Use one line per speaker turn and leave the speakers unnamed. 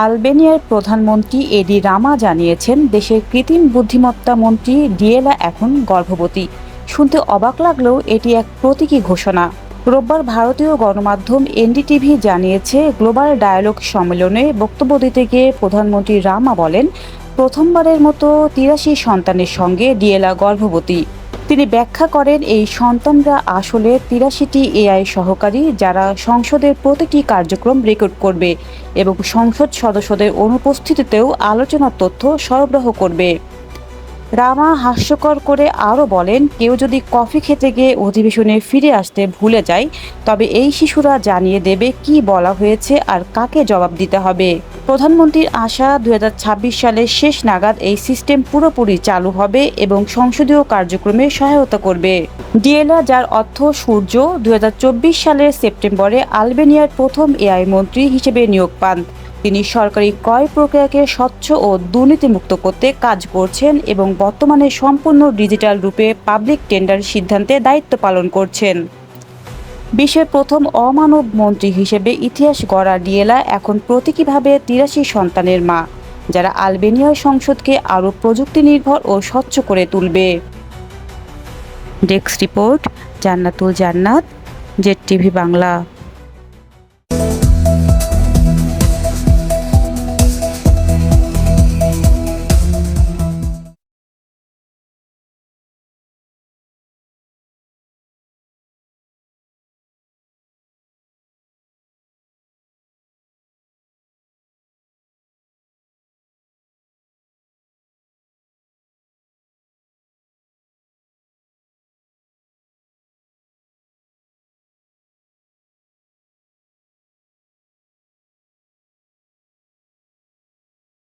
আলবেনিয়ার প্রধানমন্ত্রী এডি রামা জানিয়েছেন, দেশের কৃত্রিম বুদ্ধিমত্তা মন্ত্রী ডিয়েলা এখন গর্ভবতী। শুনতে অবাক লাগলেও এটি এক প্রতীকী ঘোষণা। রোববার ভারতীয় গণমাধ্যম এনডিটিভি জানিয়েছে, গ্লোবাল ডায়ালগ সম্মেলনে বক্তব্য দিতে গিয়ে প্রধানমন্ত্রী রামা বলেন, প্রথমবারের মতো তিরাশি সন্তানের সঙ্গে ডিয়েলা গর্ভবতী। তিনি ব্যাখ্যা করেন, এই সন্তানরা আসলে তিরাশিটি এআই সহকারী যারা সংসদের প্রতিটি কার্যক্রম রেকর্ড করবে এবং সংসদ সদস্যদের অনুপস্থিতিতেও আলোচনার তথ্য সরবরাহ করবে। রামা হাস্যকর করে আরও বলেন, কেউ যদি কফি খেতে গিয়ে অধিবেশনে ফিরে আসতে ভুলে যায়, তবে এই শিশুরা জানিয়ে দেবে কি বলা হয়েছে আর কাকে জবাব দিতে হবে। প্রধানমন্ত্রীর আশা দু হাজার ছাব্বিশ সালের শেষ নাগাদ এই সিস্টেম পুরোপুরি চালু হবে এবং সংসদীয় কার্যক্রমে সহায়তা করবে। ডিএলা যার অর্থ সূর্য দু হাজার চব্বিশ সালের সেপ্টেম্বরে আলবেনিয়ার প্রথম এআই মন্ত্রী হিসেবে নিয়োগ পান। তিনি সরকারি ক্রয় প্রক্রিয়াকে স্বচ্ছ ও দুর্নীতিমুক্ত করতে কাজ করছেন এবং বর্তমানে সম্পূর্ণ ডিজিটাল রূপে পাবলিক টেন্ডার সিদ্ধান্তে দায়িত্ব পালন করছেন। বিশ্বের প্রথম অমানব মন্ত্রী হিসেবে ইতিহাস গড়া ডিয়েলা এখন প্রতীকীভাবে তিরাশি সন্তানের মা, যারা আলবেনিয়ার সংসদকে আরও প্রযুক্তি নির্ভর ও স্বচ্ছ করে তুলবে। ডেস্ক রিপোর্ট, জান্নাতুল জান্নাত, জেড টিভি বাংলা।